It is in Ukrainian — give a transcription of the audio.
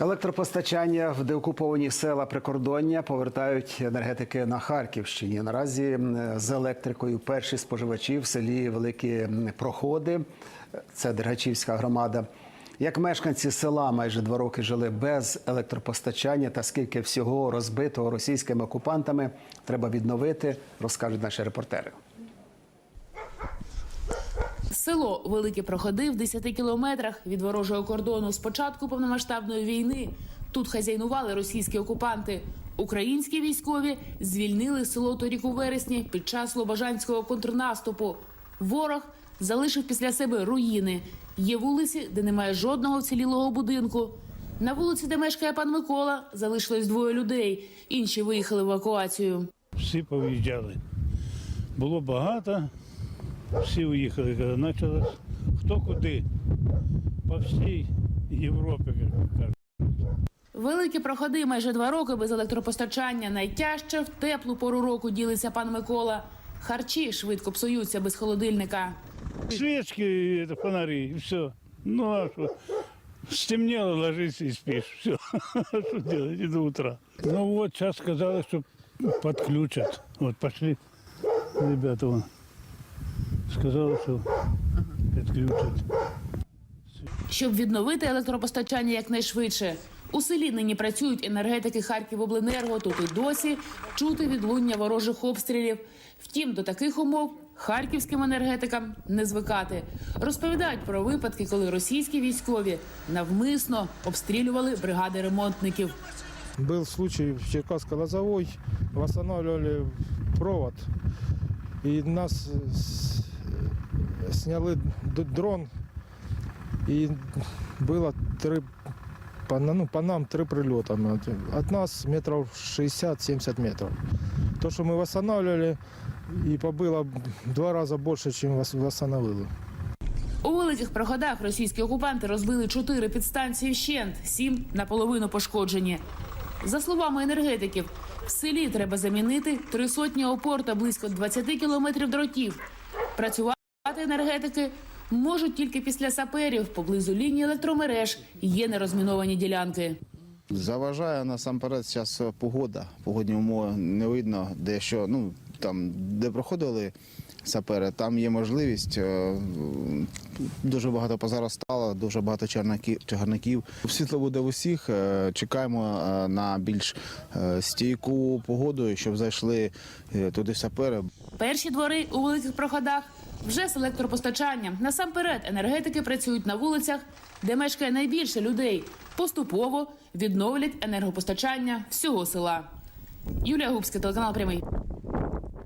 Електропостачання в деокуповані села прикордоння повертають енергетики на Харківщині. Наразі з електрикою перші споживачі в селі Великі Проходи. Це Дергачівська громада. Як мешканці села майже два роки жили без електропостачання та скільки всього розбитого російськими окупантами треба відновити, розкажуть наші репортери. Село Великі Проходи в 10 кілометрах від ворожого кордону. З початку повномасштабної війни тут хазяйнували російські окупанти. Українські військові звільнили село торік у вересні під час Слобожанського контрнаступу. Ворог залишив після себе руїни. Є вулиці, де немає жодного вцілілого будинку. На вулиці, де мешкає пан Микола, залишилось двоє людей. Інші виїхали в евакуацію. всі повиїжджали. Було багато, всі уїхали, почалось. Хто куди? По всій Європі, кажуть. Великі проходи майже два роки без електропостачання. Найтяжче в теплу пору року ділиться пан Микола. Харчі швидко псуються без холодильника. Свічки, это, фонари, і все. Ну а що? Стемнело, ложись і спиш. Все. Що делать? І до утра. Ну вот, сейчас сказали, що подключат. Вот пошли ребята вон. Сказали, що підключать. Щоб відновити електропостачання якнайшвидше. У селі нині працюють енергетики Харківобленерго. Тут і досі чути відлуння ворожих обстрілів. Втім, до таких умов харківським енергетикам не звикати. Розповідають про випадки, коли російські військові навмисно обстрілювали бригади ремонтників. Был случай в Черкасско-Лозовой, восстанавливали провод, и нас сняли д- дрон, и было три, по, на- ну, по нам три прилета. От- От нас метров 60-70 метров. То, что мы восстанавливали, и побыло в два раза больше, чем вос- восстановило. У великих проходах російські окупанти розбили чотири підстанції вщент, сім наполовину пошкоджені. За словами енергетиків, в селі треба замінити три сотні опор та близько 20 кілометрів дротів. Працювати енергетики можуть тільки після саперів. Поблизу лінії електромереж є нерозміновані ділянки. Заважає насамперед зараз погода. Погодні умови не видно, де що, ну там, де проходили сапери, там є можливість. е, Дуже багато позаростало, дуже багато чагарників. Світло буде в усіх. е, Чекаємо е, на більш стійку погоду, щоб зайшли туди сапери. Перші двори у великих проходах вже з електропостачанням. Насамперед, енергетики працюють на вулицях, де мешкає найбільше людей. Поступово відновлять енергопостачання всього села. Юлія Губська, телеканал Прямий.